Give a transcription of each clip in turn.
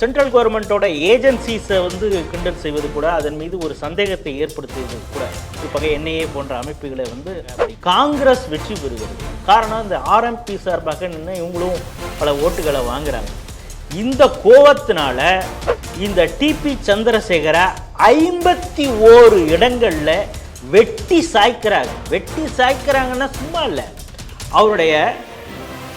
Central கவர்மெண்ட்டோட ஏஜென்சிஸை வந்து கிண்டல் செய்வது கூட அதன் மீது ஒரு சந்தேகத்தை ஏற்படுத்துவது கூட. குறிப்பாக என்ஐஏ போன்ற அமைப்புகளை வந்து காங்கிரஸ் வெற்றி பெறுகிறது. காரணம் இந்த ஆர்எம்பி சார்பாக நின்று இவங்களும் பல ஓட்டுகளை வாங்குறாங்க. இந்த கோபத்தினால இந்த டிபி சந்திரசேகரை ஐம்பத்தி ஓரு இடங்களில் வெட்டி சாய்க்கிறாங்க. வெட்டி சாய்க்கிறாங்கன்னா சும்மா இல்லை. அவருடைய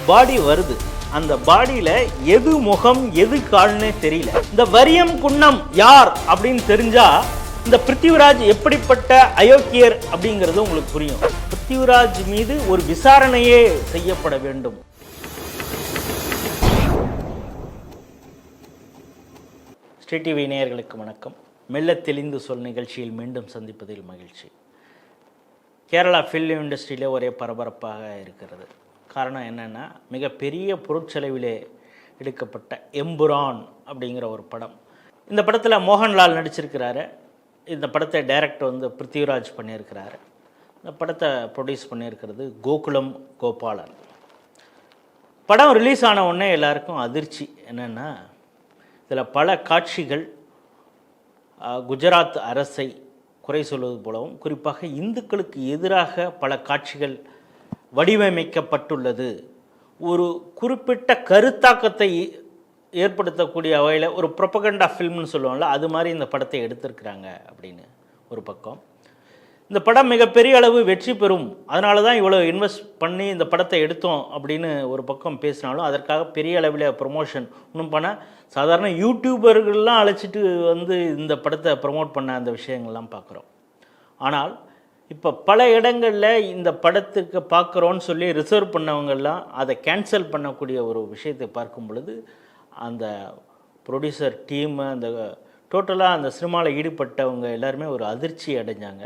பாடி வருது. அந்த பாடியில எது முகம் எது கால்னே தெரியல. இந்த வரியம் குன்னம் யார் அப்படின்னு தெரிஞ்சா இந்த பிருத்திவிராஜ் எப்படிப்பட்ட அயோக்கியர் அப்படிங்கிறது உங்களுக்கு புரியும். பிருத்திவிராஜ் மீது ஒரு விசாரணையே செய்யப்பட வேண்டும். ஸ்ரீ டிவி நேயர்களுக்கு வணக்கம். மெல்ல தெளிந்து சொல் நிகழ்ச்சியில் மீண்டும் சந்திப்பதில் மகிழ்ச்சி. கேரளா ஃபில்ம் இண்டஸ்ட்ரியிலே ஒரே பரபரப்பாக இருக்கிறது. காரணம் என்னென்னா மிகப்பெரிய பொருட்செலவிலே எடுக்கப்பட்ட எம்புரான் அப்படிங்கிற ஒரு படம். இந்த படத்தில் மோகன்லால் நடிச்சிருக்கிறாரு. இந்த படத்தை டைரக்டர் வந்து பிருத்திவிராஜ் பண்ணியிருக்கிறாரு. இந்த படத்தை ப்ரொடியூஸ் பண்ணியிருக்கிறது கோகுலம் கோபாலன். படம் ரிலீஸ் ஆன உடனே எல்லாருக்கும் அதிர்ச்சி. என்னென்னா இதில் பல காட்சிகள் குஜராத் அரசை குறை சொல்வது போலவும் குறிப்பாக இந்துக்களுக்கு எதிராக பல காட்சிகள் வடிவமைக்கப்பட்டுள்ளது. ஒரு குறிப்பிட்ட கருத்தாக்கத்தை ஏற்படுத்தக்கூடிய வகையில் ஒரு ப்ரொபகண்டா ஃபில்ம்னு சொல்லுவோம்ல அது மாதிரி இந்த படத்தை எடுத்திருக்கிறாங்க அப்படின்னு ஒரு பக்கம். இந்த படம் மிகப்பெரிய அளவு வெற்றி பெறும். அதனால தான் இவ்வளோ இன்வெஸ்ட் பண்ணி இந்த படத்தை எடுத்தோம் அப்படின்னு ஒரு பக்கம் பேசினாலும் அதற்காக பெரிய அளவில் ப்ரொமோஷன் இன்னும் பண்ணால் சாதாரண யூடியூபர்கள்லாம் அழைச்சிட்டு வந்து இந்த படத்தை ப்ரமோட் பண்ண அந்த விஷயங்கள்லாம் பார்க்குறோம். ஆனால் இப்போ பல இடங்களில் இந்த படத்துக்கு பார்க்குறோன்னு சொல்லி ரிசர்வ் பண்ணவங்கெல்லாம் அதை கேன்சல் பண்ணக்கூடிய ஒரு விஷயத்தை பார்க்கும் பொழுது அந்த ப்ரொடியூசர் டீமு அந்த டோட்டலாக அந்த சினிமாவில் ஈடுபட்டவங்க எல்லாருமே ஒரு அதிர்ச்சி அடைஞ்சாங்க.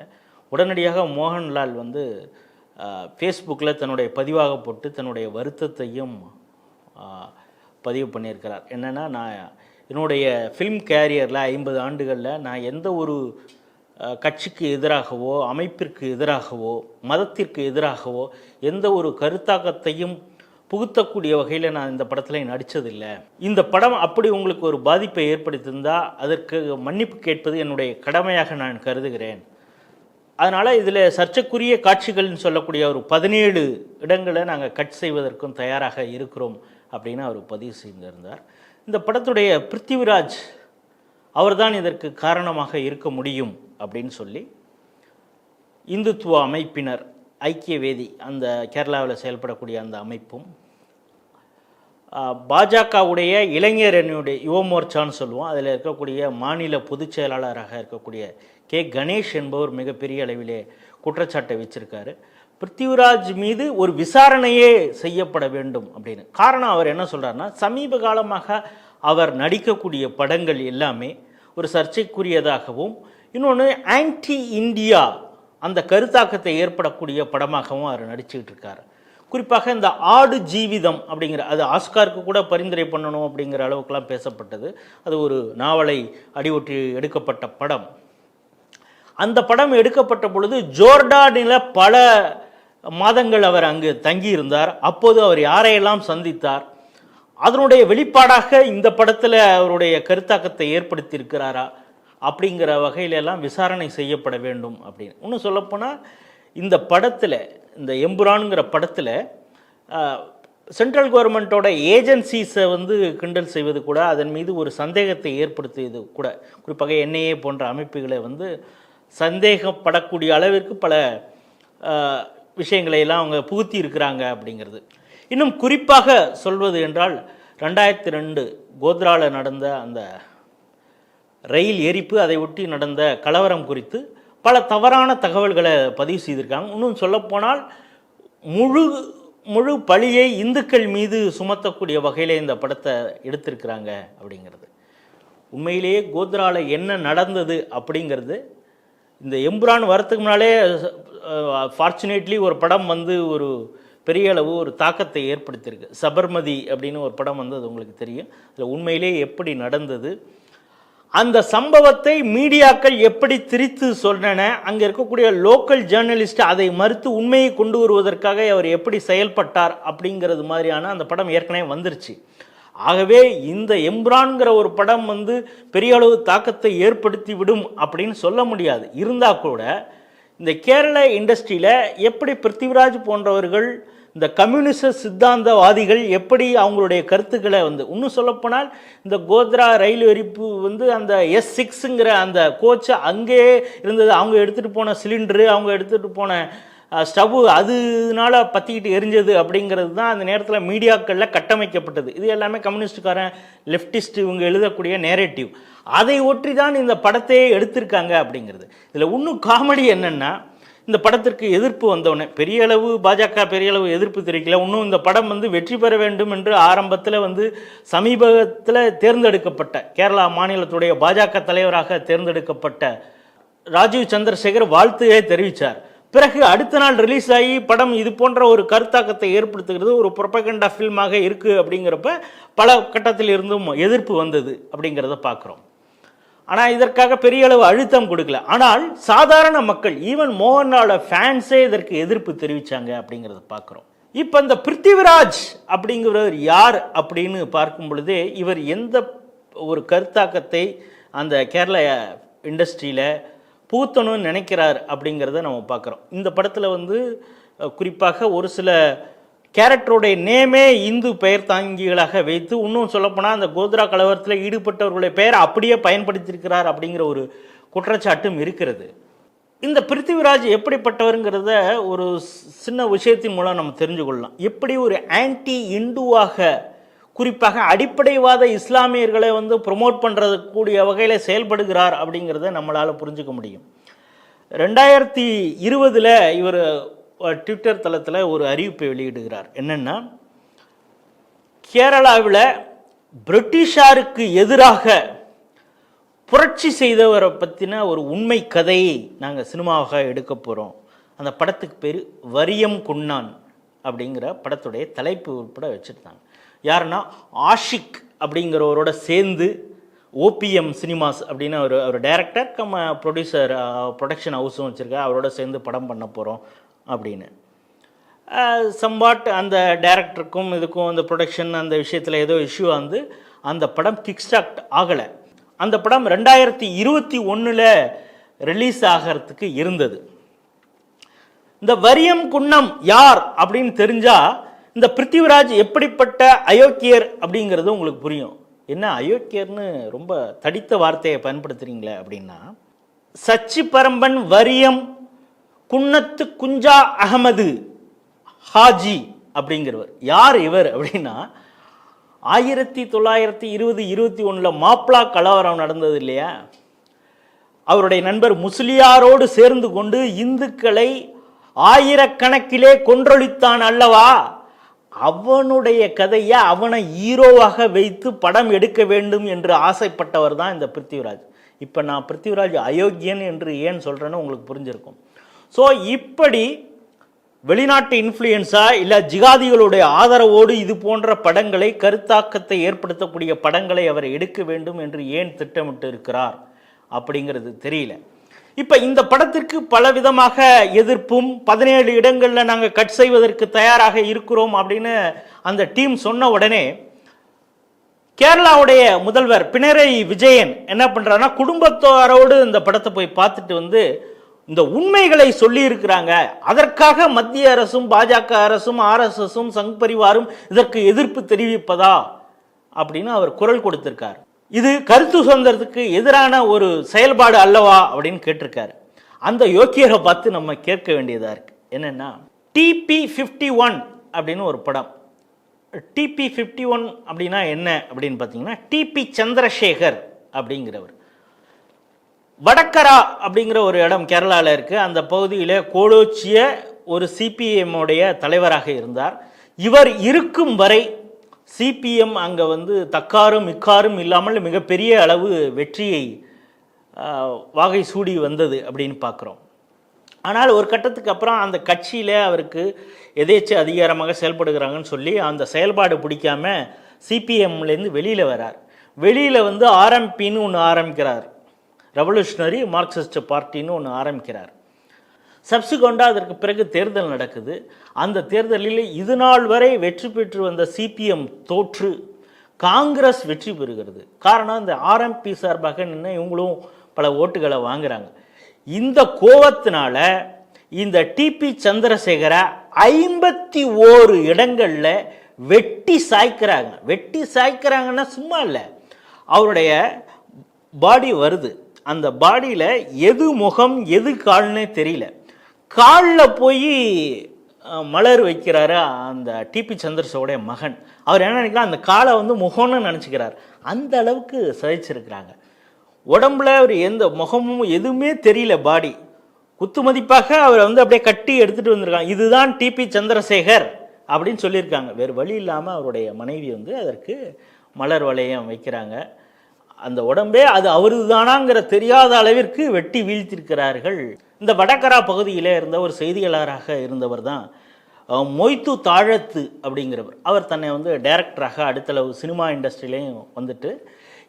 உடனடியாக மோகன்லால் வந்து ஃபேஸ்புக்கில் தன்னுடைய பதிவாக போட்டு தன்னுடைய வருத்தத்தையும் பதிவு பண்ணியிருக்கிறார். என்னென்னா நான் என்னுடைய ஃபிலிம் கேரியரில் ஐம்பது ஆண்டுகளில் நான் எந்த ஒரு கட்சிக்கு எதிராகவோ அமைப்பிற்கு எதிராகவோ மதத்திற்கு எதிராகவோ எந்த ஒரு கருத்தாக்கத்தையும் புகுத்தக்கூடிய வகையில் நான் இந்த படத்தில் நடித்ததில்லை இந்த படம் அப்படி உங்களுக்கு ஒரு பாதிப்பை ஏற்படுத்தியிருந்தால் அதற்கு மன்னிப்பு கேட்பது என்னுடைய கடமையாக நான் கருதுகிறேன். அதனால் இதில் சர்ச்சைக்குரிய காட்சிகள்னு சொல்லக்கூடிய ஒரு பதினேழு இடங்களை நாங்கள் கட் செய்வதற்கும் தயாராக இருக்கிறோம் அப்படின்னு அவர் பதிவு செய்திருந்தார். இந்த படத்துடைய பிருத்திவிராஜ் அவர்தான் இதற்கு காரணமாக இருக்க முடியும். அப்படின்னு சொல்லி இந்துத்துவ அமைப்பினர் ஐக்கிய வேதி அந்த கேரளாவில் செயல்படக்கூடிய அந்த அமைப்பும் பாஜகவுடைய இளைஞர் அணியுடைய யுவமோர்ச்சான்னு சொல்லுவோம். அதில் இருக்கக்கூடிய மாநில பொதுச் செயலாளராக இருக்கக்கூடிய கே. கணேஷ் என்பவர் மிகப்பெரிய அளவிலே குற்றச்சாட்டை வச்சிருக்காரு பிருத்திவிராஜ் மீது ஒரு விசாரணையே செய்யப்பட வேண்டும் அப்படின்னு. காரணம் அவர் என்ன சொல்கிறாருன்னா சமீப காலமாக அவர் நடிக்கக்கூடிய படங்கள் எல்லாமே ஒரு சர்ச்சைக்குரியதாகவும் இன்னொன்று ஆன்டி இந்தியா அந்த கருத்தாக்கத்தை ஏற்படக்கூடிய படமாகவும் அவர் நடிச்சுக்கிட்டு இருக்கார். குறிப்பாக இந்த ஆடு ஜீவிதம் அப்படிங்கிற அது ஆஸ்காருக்கு கூட பரிந்துரை பண்ணணும் அப்படிங்கிற அளவுக்குலாம் பேசப்பட்டது. அது ஒரு நாவலை அடிவொற்றி எடுக்கப்பட்ட படம். அந்த படம் எடுக்கப்பட்ட பொழுது ஜோர்டானில் பல மாதங்கள் அவர் அங்கு தங்கியிருந்தார். அப்போது அவர் யாரையெல்லாம் சந்தித்தார்? அதனுடைய வெளிப்பாடாக இந்த படத்தில் அவருடைய கருத்தாக்கத்தை ஏற்படுத்தியிருக்கிறாரா? அப்படிங்கிற வகையில எல்லாம் விசாரணை செய்யப்பட வேண்டும் அப்படின்னு. இன்னும் சொல்லப்போனால் இந்த படத்தில் இந்த எம்புரானுங்கிற படத்தில் சென்ட்ரல் கவர்மெண்ட்டோட ஏஜென்சிஸை வந்து கிண்டல் செய்வது கூட அதன் மீது ஒரு சந்தேகத்தை ஏற்படுத்தியது கூட. குறிப்பாக என்ஐஏ போன்ற அமைப்புகளை வந்து சந்தேகப்படக்கூடிய அளவிற்கு பல விஷயங்களை எல்லாம் அவங்க புகுத்தி இருக்கிறாங்க அப்படிங்கிறது. இன்னும் குறிப்பாக சொல்வது என்றால் ரெண்டாயிரத்தி ரெண்டு கோத்ராவில் நடந்த அந்த ரயில் எரிப்பு அதை ஒட்டி நடந்த கலவரம் குறித்து பல தவறான தகவல்களை பதிவு செய்திருக்காங்க. இன்னும் சொல்லப்போனால் முழு முழு பழியை இந்துக்கள் மீது சுமத்தக்கூடிய வகையில் இந்த படத்தை எடுத்திருக்கிறாங்க அப்படிங்கிறது. உண்மையிலேயே கோத்ராவில் என்ன நடந்தது அப்படிங்கிறது இந்த எம்புரான் வரத்துக்கு முன்னாலே ஃபார்ச்சுனேட்லி ஒரு படம் வந்து ஒரு பெரிய அளவு ஒரு தாக்கத்தை ஏற்படுத்தியிருக்கு. சபர்மதி அப்படின்னு ஒரு படம் வந்து அது உங்களுக்கு தெரியும். அதில் உண்மையிலே எப்படி நடந்தது அந்த சம்பவத்தை மீடியாக்கள் எப்படி திரித்து சொன்னன அங்கே இருக்கக்கூடிய லோக்கல் ஜேர்னலிஸ்ட் அதை மறுத்து உண்மையை கொண்டு வருவதற்காக அவர் எப்படி செயல்பட்டார் அப்படிங்கிறது மாதிரியான அந்த படம் ஏற்கனவே வந்துருச்சு. ஆகவே இந்த எம்ரான்கிற ஒரு படம் வந்து பெரிய அளவு தாக்கத்தை ஏற்படுத்தி விடும் அப்படின்னு சொல்ல முடியாது. இருந்தால் கூட இந்த கேரள இண்டஸ்ட்ரியில் எப்படி பிருத்திவிராஜ் போன்றவர்கள் இந்த கம்யூனிச சித்தாந்தவாதிகள் எப்படி அவங்களுடைய கருத்துக்களை வந்து இன்னும் சொல்லப்போனால் இந்த கோத்ரா ரயில் எரிப்பு வந்து அந்த எஸ் சிக்ஸுங்கிற அந்த கோச்சை அங்கேயே இருந்தது. அவங்க எடுத்துகிட்டு போன சிலிண்டரு அவங்க எடுத்துகிட்டு போன ஸ்டவ்வு அதுனால பற்றிக்கிட்டு எரிஞ்சது அப்படிங்கிறது தான் அந்த நேரத்தில் மீடியாக்களில் கட்டமைக்கப்பட்டது. இது எல்லாமே கம்யூனிஸ்டுக்காரன் லெஃப்டிஸ்ட் இவங்க எழுதக்கூடிய நேரேட்டிவ் அதை ஒற்றி தான் இந்த படத்தையே எடுத்திருக்காங்க அப்படிங்கிறது. இதில் இன்னும் காமெடி என்னென்னா இந்த படத்திற்கு எதிர்ப்பு வந்தவுடனே பெரிய அளவு பாஜக பெரிய அளவு எதிர்ப்பு தெரிவிக்கல. இன்னும் இந்த படம் வந்து வெற்றி பெற வேண்டும் என்று ஆரம்பத்தில் வந்து சமீபத்தில் தேர்ந்தெடுக்கப்பட்ட கேரளா மாநிலத்துடைய பாஜக தலைவராக தேர்ந்தெடுக்கப்பட்ட ராஜீவ் சந்திரசேகர் வாழ்த்துகளை தெரிவித்தார் பிறகு அடுத்த நாள் ரிலீஸ் ஆகி படம் இது போன்ற ஒரு கருத்தாக்கத்தை ஏற்படுத்துகிறது ஒரு புரப்பகண்டா ஃபில்மாக இருக்குது அப்படிங்கிறப்ப பல கட்டத்தில் இருந்தும் எதிர்ப்பு வந்தது அப்படிங்கிறத பார்க்குறோம். ஆனால் இதற்காக பெரிய அளவு அழுத்தம் கொடுக்கல. ஆனால் சாதாரண மக்கள் ஈவன் மோகன்லாலோட ஃபேன்ஸே இதற்கு எதிர்ப்பு தெரிவித்தாங்க அப்படிங்கிறத பார்க்குறோம். இப்போ இந்த பிருத்திவிராஜ் அப்படிங்கிறவர் யார் அப்படின்னு பார்க்கும் பொழுதே இவர் எந்த ஒரு கருத்தாக்கத்தை அந்த கேரள இண்டஸ்ட்ரியில் பூத்தணும்னு நினைக்கிறார் அப்படிங்கிறத நம்ம பார்க்குறோம். இந்த படத்தில் வந்து குறிப்பாக ஒரு சில கேரக்டருடைய நேமே இந்து பெயர் தாங்கிகளாக வைத்து இன்னும் சொல்லப்போனால் அந்த கோத்ரா கலவரத்தில் ஈடுபட்டவர்களுடைய பெயரை அப்படியே பயன்படுத்தியிருக்கிறார் அப்படிங்கிற ஒரு குற்றச்சாட்டும் இருக்கிறது. இந்த பிருத்திவிராஜ் எப்படிப்பட்டவருங்கிறத ஒரு சின்ன விஷயத்தின் மூலம் நம்ம தெரிஞ்சு கொள்ளலாம் எப்படி ஒரு ஆன்டி இந்துவாக குறிப்பாக அடிப்படைவாத இஸ்லாமியர்களை வந்து ப்ரொமோட் பண்ணுறது கூடிய வகையில் செயல்படுகிறார் அப்படிங்கிறத நம்மளால் புரிஞ்சுக்க முடியும். ரெண்டாயிரத்தி இருபதில் இவர் ட்விட்டர் தளத்தில் ஒரு அறிவிப்பை வெளியிடுகிறார். என்னென்னா கேரளாவில் பிரிட்டிஷாருக்கு எதிராக புரட்சி செய்தவரை பற்றின ஒரு உண்மை கதையை நாங்கள் சினிமாவாக எடுக்க போகிறோம் அந்த படத்துக்கு பேர் வரியம் குன்னான் அப்படிங்கிற படத்துடைய தலைப்பு உட்பட வச்சுருந்தாங்க. யாருன்னா ஆஷிக் அப்படிங்கிறவரோட சேர்ந்து ஓபிஎம் சினிமாஸ் அப்படின்னு ஒரு ஒரு டைரக்டர் கம் ப்ரொடியூசர் ப்ரொடக்ஷன் ஹவுஸும் வச்சுருக்கா அவரோட சேர்ந்து படம் பண்ண போகிறோம் அப்படின்னு. சம்பாட் அந்த டேரக்டருக்கும் இதுக்கும் அந்த ப்ரொடக்ஷன் அந்த விஷயத்தில் ஏதோ இஷ்யூ வந்து அந்த படம் கிக் ஸ்டார்ட் ஆகலை. அந்த படம் ரெண்டாயிரத்தி இருபத்தி ஒன்றில் ரிலீஸ் ஆகிறதுக்கு இருந்தது. இந்த வரியம் குன்னம் யார் அப்படின்னு தெரிஞ்சால் இந்த பிருத்திவிராஜ் எப்படிப்பட்ட அயோக்கியர் அப்படிங்கிறது உங்களுக்கு புரியும். என்ன அயோக்கியர்னு ரொம்ப தடித்த வார்த்தையை பயன்படுத்துகிறீங்களே அப்படின்னா சச்சி பரம்பன் வரியம் குன்னத்து குஞ்சா அகமது ஹாஜி அப்படிங்கிறவர். யார் இவர் அப்படின்னா ஆயிரத்தி தொள்ளாயிரத்தி இருபது இருபத்தி ஒன்றில் மாப்ளா கலவரம் நடந்தது இல்லையா? அவருடைய நண்பர் முஸ்லியாரோடு சேர்ந்து கொண்டு இந்துக்களை ஆயிரக்கணக்கிலே கொன்றொழித்தான் அல்லவா? அவனுடைய கதையை அவனை ஹீரோவாக வைத்து படம் எடுக்க வேண்டும் என்று ஆசைப்பட்டவர் தான் இந்த பிருத்திவிராஜ். இப்போ நான் பிருத்திவிராஜ் அயோக்கியன் என்று ஏன் சொல்கிறேன்னு உங்களுக்கு புரிஞ்சிருக்கும். ஸோ இப்படி வெளிநாட்டு இன்ஃப்ளூயன்ஸா இல்லை ஜிகாதிகளுடைய ஆதரவோடு இது போன்ற படங்களை கருத்தாக்கத்தை ஏற்படுத்தக்கூடிய படங்களை அவர் எடுக்க வேண்டும் என்று ஏன் திட்டமிட்டு இருக்கிறார் அப்படிங்கிறது தெரியல. இப்போ இந்த படத்திற்கு பலவிதமாக எதிர்ப்பும் பதினேழு இடங்களில் நாங்கள் கட் செய்வதற்கு தயாராக இருக்கிறோம் அப்படின்னு அந்த டீம் சொன்ன உடனே கேரளாவுடைய முதல்வர் பினராயி விஜயன் என்ன பண்ணுறாருன்னா குடும்பத்தாரோடு இந்த படத்தை போய் பார்த்துட்டு வந்து இந்த உண்மைகளை சொல்லி இருக்கிறாங்க அதற்காக மத்திய அரசும் பாஜக அரசும் ஆர்எஸ்எஸும் சங் பரிவாரும் இதற்கு எதிர்ப்பு தெரிவிப்பதா? அப்படின்னு அவர் குரல் கொடுத்திருக்கார். இது கருத்து சுதந்திரத்துக்கு எதிரான ஒரு செயல்பாடு அல்லவா? அப்படின்னு கேட்டிருக்காரு. அந்த யோக்கியரை பார்த்து நம்ம கேட்க வேண்டியதாக இருக்கு. என்னென்னா டிபி ஃபிஃப்டி ஒன் அப்படின்னு ஒரு படம். டிபி ஃபிஃப்டி ஒன் அப்படின்னா என்ன அப்படின்னு பார்த்தீங்கன்னா டிபி சந்திரசேகர் அப்படிங்கிறவர். வடக்கரா அப்படிங்கிற ஒரு இடம் கேரளாவில் இருக்குது அந்த பகுதியில் கோலோச்சிய ஒரு சிபிஎம் உடைய தலைவராக இருந்தார். இவர் இருக்கும் வரை சிபிஎம் அங்கே வந்து தக்காரும் மிக்காரும் இல்லாமல் மிகப்பெரிய அளவு வெற்றியை வாகை சூடி வந்தது அப்படின்னு பார்க்குறோம் ஆனால் ஒரு கட்டத்துக்கு அப்புறம் அந்த கட்சியில் அவருக்கு எதேச்ச அதிகாரமாக செயல்படுகிறாங்கன்னு சொல்லி அந்த செயல்பாடு பிடிக்காம சிபிஎம்லேருந்து வெளியில் வரார். வெளியில் வந்து ஆர்எம்பின்னு ஒன்று ஆரம்பிக்கிறார். ரெவல்யூஷனரி மார்க்சிஸ்ட் பார்ட்டின்னு ஒன்று ஆரம்பிக்கிறார். சப்சிக்வெண்ட்டாக அதற்கு பிறகு தேர்தல் நடக்குது. அந்த தேர்தலில் இது நாள் வரை வெற்றி பெற்று வந்த சிபிஎம் தோற்று. காங்கிரஸ் வெற்றி பெறுகிறது. காரணம் இந்த ஆர்எம்பி சார்பாக நின்று இவங்களும் பல ஓட்டுகளை வாங்குறாங்க. இந்த கோபத்தினால இந்த டிபி சந்திரசேகரை ஐம்பத்தி ஓரு இடங்களில் வெட்டி சாய்க்கிறாங்க. வெட்டி சாய்க்கிறாங்கன்னா சும்மா இல்லை. அவருடைய பாடி வருது. அந்த பாடியில் எது முகம் எது கால்னே தெரியல. காலில் போய் மலர் வைக்கிறாரு அந்த டிபி சந்திரசோடைய மகன். அவர் என்ன நினைக்கலாம் அந்த காலை வந்து முகம்னு நினச்சிக்கிறார். அந்த அளவுக்கு சதிச்சிருக்கிறாங்க உடம்புல அவர் எந்த முகமும் எதுவுமே தெரியல பாடி. குத்து மதிப்பாக அவரை வந்து அப்படியே கட்டி எடுத்துகிட்டு வந்திருக்காங்க. இதுதான் டிபி சந்திரசேகர் அப்படின்னு சொல்லியிருக்காங்க. வேறு வழி இல்லாமல் அவருடைய மனைவி வந்து அதற்கு மலர் வளையம் வைக்கிறாங்க. அந்த உடம்பே அது அவரது தானாங்கிற தெரியாத அளவிற்கு வெட்டி வீழ்த்திருக்கிறார்கள். இந்த வடகரா பகுதியிலே இருந்த ஒரு செய்தியாளராக இருந்தவர் தான் மொய்த்து தாழத்து அப்படிங்கிறவர். அவர் தன்னை வந்து டைரக்டராக அடுத்தளவு சினிமா இண்டஸ்ட்ரியிலையும் வந்துட்டு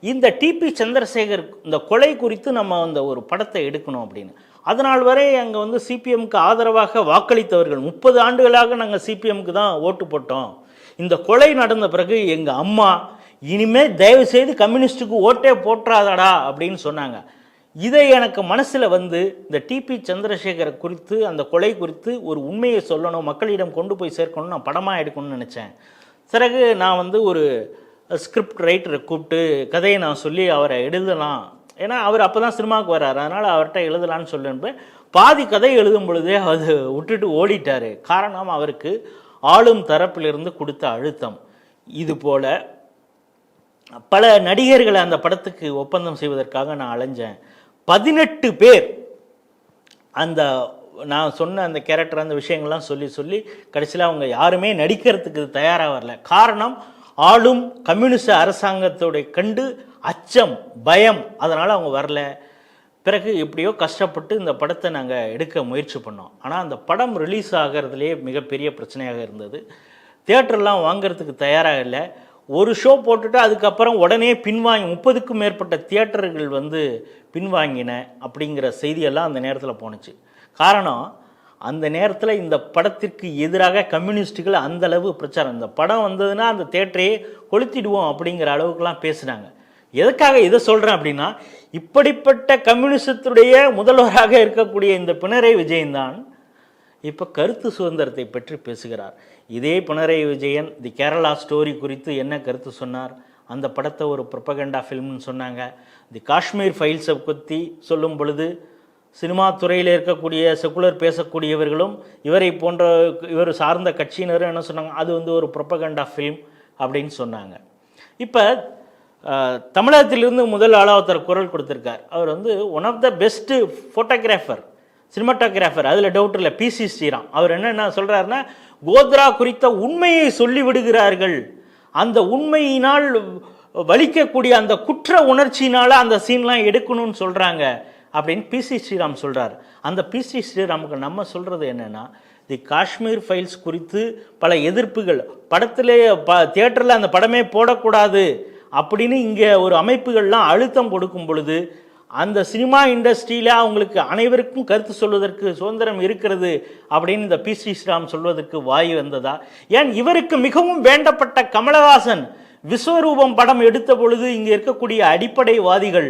இந்த டிபி சந்திரசேகர் இந்த கொலை குறித்து நம்ம அந்த ஒரு படத்தை எடுக்கணும் அப்படின்னு. அதனால் வரை அங்கே வந்து சிபிஎம்க்கு ஆதரவாக வாக்களித்தவர்கள் முப்பது ஆண்டுகளாக நாங்கள் சிபிஎம்க்கு தான் ஓட்டு போட்டோம். இந்த கொலை நடந்த பிறகு எங்கள் அம்மா இனிமேல் தயவு செய்து கம்யூனிஸ்ட்டுக்கு ஓட்டே போட்டுறாதடா அப்படின்னு சொன்னாங்க. இதை எனக்கு மனசில் வந்து இந்த டிபி சந்திரசேகரை குறித்து அந்த கொலை குறித்து ஒரு உண்மையை சொல்லணும் மக்களிடம் கொண்டு போய் சேர்க்கணும் நான் படமாக எடுக்கணும்னு நினச்சேன். பிறகு நான் வந்து ஒரு ஸ்கிரிப்ட் ரைட்டரை கூப்பிட்டு கதையை நான் சொல்லி அவரை எழுதலாம். ஏன்னா அவர் அப்போ தான் சினிமாவுக்கு வர்றாரு. அதனால் அவர்கிட்ட எழுதலான்னு சொல்லுன்னு பாதி கதை எழுதும் பொழுதே அது விட்டுட்டு ஓடிட்டார். காரணம் அவருக்கு ஆளும் தரப்பிலிருந்து கொடுத்த அழுத்தம். இது போல பல நடிகர்களை அந்த படத்துக்கு ஒப்பந்தம் செய்வதற்காக நான் அலைஞ்சேன். பதினெட்டு பேர் அந்த நான் சொன்ன அந்த கேரக்டர் அந்த விஷயங்கள்லாம் சொல்லி சொல்லி கடைசியில் அவங்க யாருமே நடிக்கிறதுக்கு தயாராக வரல. காரணம் ஆளும் கம்யூனிஸ்ட் அரசாங்கத்தோடைய கண்டு அச்சம் பயம் அதனால் அவங்க வரல. பிறகு எப்படியோ கஷ்டப்பட்டு இந்த படத்தை நாங்கள் எடுக்க முயற்சி பண்ணோம். ஆனால் அந்த படம் ரிலீஸ் ஆகிறதுலே மிகப்பெரிய பிரச்சனையாக இருந்தது. தேட்டர்லாம் வாங்குறதுக்கு தயாராக இல்லை. ஒரு ஷோ போட்டுட்டு அதுக்கப்புறம் உடனே பின்வாங்கி முப்பதுக்கும் மேற்பட்ட தியேட்டர்கள் வந்து பின்வாங்கின அப்படிங்கிற செய்தியெல்லாம் அந்த நேரத்தில் போணுச்சு. காரணம் அந்த நேரத்தில் இந்த படத்திற்கு எதிராக கம்யூனிஸ்ட்டுகள் அந்த அளவு பிரச்சாரம். இந்த படம் வந்ததுன்னா அந்த தேட்டரையே கொளுத்திடுவோம் அப்படிங்கிற அளவுக்குலாம் பேசுனாங்க. எதுக்காக இதை சொல்கிறேன் அப்படின்னா இப்படிப்பட்ட கம்யூனிசத்துடைய முதல்வராக இருக்கக்கூடிய இந்த பினரை விஜயன் தான் இப்போ கருத்து சுதந்திரத்தை பற்றி பேசுகிறார். இதே பினராயி விஜயன் தி கேரளா ஸ்டோரி குறித்து என்ன கருத்து சொன்னார்? அந்த படத்தை ஒரு ப்ரொப்பகண்டா ஃபில்ம்னு சொன்னாங்க. தி காஷ்மீர் ஃபைல்ஸை பற்றி சொல்லும் பொழுது சினிமா துறையில் இருக்கக்கூடிய செகுலர் பேசக்கூடியவர்களும் இவரை போன்ற இவர் சார்ந்த கட்சியினரும் என்ன சொன்னாங்க? அது வந்து ஒரு ப்ரொப்பகண்டா ஃபில்ம் அப்படின்னு சொன்னாங்க. இப்போ தமிழகத்திலிருந்து முதல் ஆளாக ஒருத்தர் குரல் கொடுத்துருக்கார். அவர் வந்து one of the best photographer cinematographer அதில் டவுட் இல்லை. பிசி ஸ்ரீராம். அவர் என்னென்ன சொல்கிறாருன்னா கோத்ரா குறித்த உண்மையை சொல்லிவிடுகிறார்கள் அந்த உண்மையினால் வலிக்கக்கூடிய அந்த குற்ற உணர்ச்சியினால் அந்த சீன்லாம் எடுக்கணும்னு சொல்கிறாங்க அப்படின்னு பிசி ஸ்ரீராம் சொல்கிறார் அந்த பிசி ஸ்ரீராமுக்கு நம்ம சொல்கிறது என்னென்னா தி காஷ்மீர் ஃபைல்ஸ் குறித்து பல எதிர்ப்புகள். படத்திலே ப தியேட்டரில் அந்த படமே போடக்கூடாது. அப்படின்னு இங்கே ஒரு அமைப்புகள்லாம் அழுத்தம் கொடுக்கும் பொழுது அந்த சினிமா இண்டஸ்ட்ரியில் அவங்களுக்கு அனைவருக்கும் கருத்து சொல்வதற்கு சுதந்திரம் இருக்கிறது அப்படின்னு இந்த பி சி ஸ்ரீராம் சொல்வதற்கு வாய் வந்ததா? ஏன் இவருக்கு மிகவும் வேண்டப்பட்ட கமலஹாசன் விஸ்வரூபம் படம் எடுத்த பொழுது இங்கே இருக்கக்கூடிய அடிப்படைவாதிகள்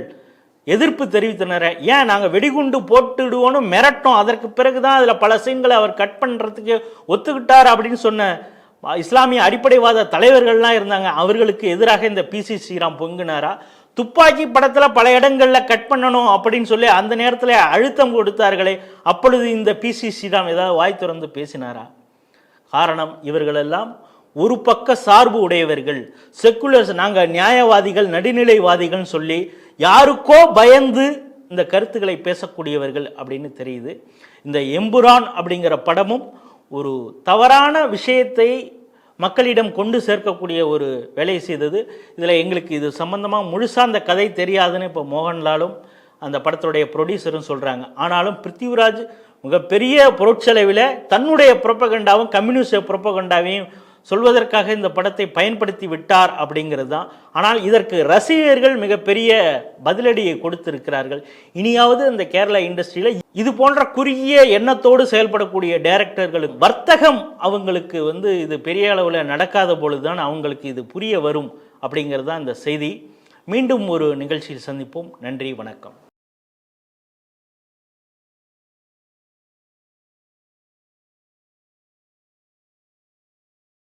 எதிர்ப்பு தெரிவித்தனர். ஏன் நாங்கள் வெடிகுண்டு போட்டுடுவோன்னு மிரட்டோம். அதற்கு பிறகு தான் அதில் பல சீன்களை அவர் கட் பண்ணுறதுக்கு ஒத்துக்கிட்டார் அப்படின்னு சொன்ன இஸ்லாமிய அடிப்படைவாத தலைவர்கள்லாம் இருந்தாங்க. அவர்களுக்கு எதிராக இந்த பிசி ஸ்ரீராம் பொங்குனாரா? துப்பாக்கி படத்தில் பல இடங்களில் கட் பண்ணணும் அப்படின்னு சொல்லி அந்த நேரத்தில் அழுத்தம் கொடுத்தார்களே அப்பொழுது இந்த பிசி ஸ்ரீராம் ஏதாவது வாய் திறந்து பேசினாரா? காரணம் இவர்களெல்லாம் ஒரு பக்க சார்பு உடையவர்கள். செக்குலர்ஸ் நாங்கள் நியாயவாதிகள் நடுநிலைவாதிகள்னு சொல்லி யாருக்கோ பயந்து இந்த கருத்துக்களை பேசக்கூடியவர்கள் அப்படின்னு தெரியுது. இந்த எம்புரான் அப்படிங்கிற படமும் ஒரு தவறான விஷயத்தை மக்களிடம் கொண்டு சேர்க்கக்கூடிய ஒரு வேலையை செய்தது. இதில் எங்களுக்கு இது சம்பந்தமாக முழுசாக அந்த கதை தெரியாதுன்னு இப்போ மோகன்லாலும் அந்த படத்துடைய ப்ரொடியூசரும் சொல்கிறாங்க ஆனாலும் பிருத்திவிராஜ் மிகப்பெரிய பொருட்செலவில் தன்னுடைய புரப்பகண்டாவும் கம்யூனிஸ்ட் புரப்பகண்டாவையும் சொல்வதற்காக இந்த படத்தை பயன்படுத்தி விட்டார் அப்படிங்கிறது தான். ஆனால் இதற்கு ரசிகர்கள் மிகப்பெரிய பதிலடியை கொடுத்திருக்கிறார்கள். இனியாவது இந்த கேரளா இண்டஸ்ட்ரியில் இது போன்ற குறுகிய எண்ணத்தோடு செயல்படக்கூடிய டைரக்டர்களுக்கு வர்த்தகம் அவங்களுக்கு வந்து இது பெரிய அளவில் நடக்காத பொழுது தான் அவங்களுக்கு இது புரிய வரும் அப்படிங்கிறது தான் இந்த செய்தி. மீண்டும் ஒரு நிகழ்ச்சியில் சந்திப்போம். நன்றி வணக்கம்.